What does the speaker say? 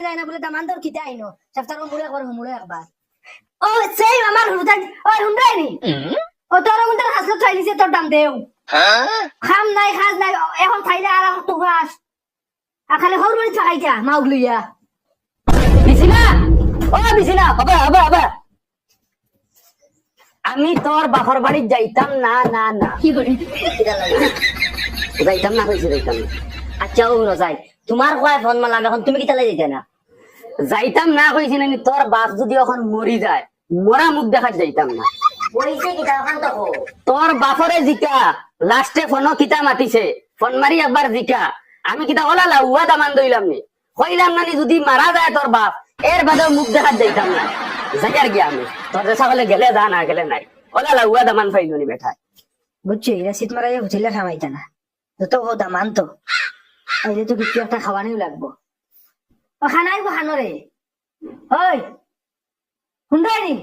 যায় না বলে দামান তোর খিতে আইনো সপ্তাহ মুড়ে কর মুড়ে একবার ও সেই আমার হুদাই ও হুন্ডাই নি? ও তোর মধ্যে হাসলো চাইলিছে তোর দাম দেও। খাম নাই খাস নাই এখন খাইলে আর তো খাস আর খালি হর বাড়ি থাকাই যা মাউগ লইয়া। বিছিনা? ও বিছিনা হবে হবে হবে। আমি তোর বাপর বাড়ি যাইতাম না না না। যাইতাম না হয়েছে যাইতাম না। আচ্ছা ও রজাই তোমার কয় ফোন মারলাম এখন তুমি কি তালে যেতে না? যাইতাম না কইছি না তোর বাপ যদি এখন মরি যায় মরা মুখ দেখা যাইতাম না। তার বাপরে জিকা লাস্টে ফোন কিতা মাতিছে ফোন মারি একবার জিকা। আমি কিতা ওলালা উহা দামান দইলাম নি। কইলাম না যদি মারা যায় তোর বাপ এর বাদে মুখ দেখা যাইতাম না। যাইয়ার গিয়া আমি তোর দেশা বলে গেলে যা না গেলে নাই। ওলালা উহা দামান ফাইল নি বেটা বুঝছি এরা শীত মারাই হোটেলে খাওয়াইতা না। যত দামান তো আইলে তো কিছু একটা খাওয়ানিও লাগবো। ও খানাই হানরে ওই হুন্ডাই নি?